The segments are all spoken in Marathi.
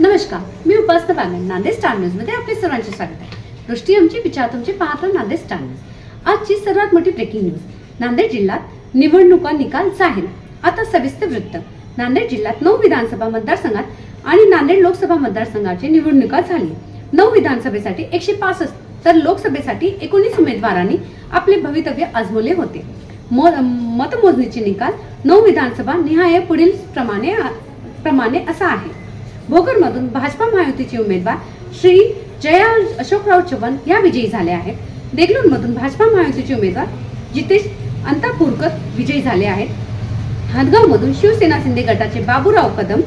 नमस्कार मी उपासना बागन नांदेड स्टार न्यूजमध्ये आपले सर्वांचे स्वागत आहे. दृष्टी आमची विचार तुमचे पाहत नांदेड स्टार न्यूज आजची सर्वात मोठी ब्रेकिंग न्यूज नांदेड जिल्ह्यात निवडणुका निकाल जाहीर. आता सविस्तर वृत्त नांदेड जिल्ह्यात नऊ विधानसभा मतदारसंघात आणि नांदेड लोकसभा मतदारसंघाची निवडणुका झाली. नऊ विधानसभेसाठी एकशे पासष्ट तर लोकसभेसाठी एकोणीस उमेदवारांनी आपले भवितव्य आजमवले होते. मतमोजणीचे निकाल नऊ विधानसभा निहाय पुढील प्रमाणे प्रमाणे असा आहे. भोकरमधून भाजपा महायुतीचे उमेदवार श्री जया अशोकराव चव्हाण या विजयी झाले आहेत. देगलूरमधून भाजपा महायुतीचे उमेदवार जितेश अंतापूरकर विजयी झाले आहेत. हदगावमधून शिवसेना शिंदे गटाचे बाबूराव कदम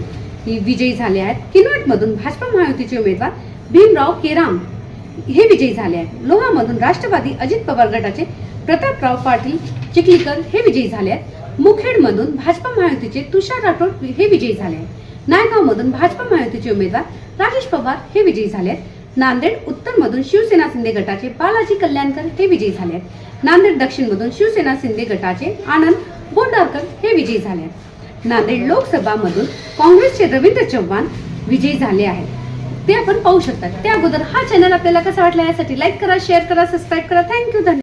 ही विजयी झाले आहेत. किनवटमधून भाजपा महायुतीचे उमेदवार भीमराव केराम हे विजयी झाले आहेत. लोहामधून राष्ट्रवादी अजित पवार गटाचे प्रतापराव पाटील चिखलीकर हे विजयी झाले आहेत. मुखेडमधून भाजपा महायुतीचे तुषार राठोड हे विजयी झाले नायगाव मधून भाजपा महायुतीचे उमेदवार राजेश पवार हे विजयी झाले आहेत. नांदेड उत्तरमधून शिवसेना शिंदे गटाचे बालाजी कल्याणकर हे विजयी झाले आहेत. नांदेड दक्षिणमधून शिवसेना शिंदे गटाचे आनंद बोंडारकर हे विजयी झाले आहेत. नांदेड लोकसभामधून काँग्रेसचे रवींद्र चव्हाण विजयी झाले आहेत. ते आपण पाहू शकता. त्या अगोदर हा चॅनल आपल्याला कसा वाटला यासाठी लाईक करा शेअर करा सबस्क्राईब करा. थँक्यू धन्यवाद.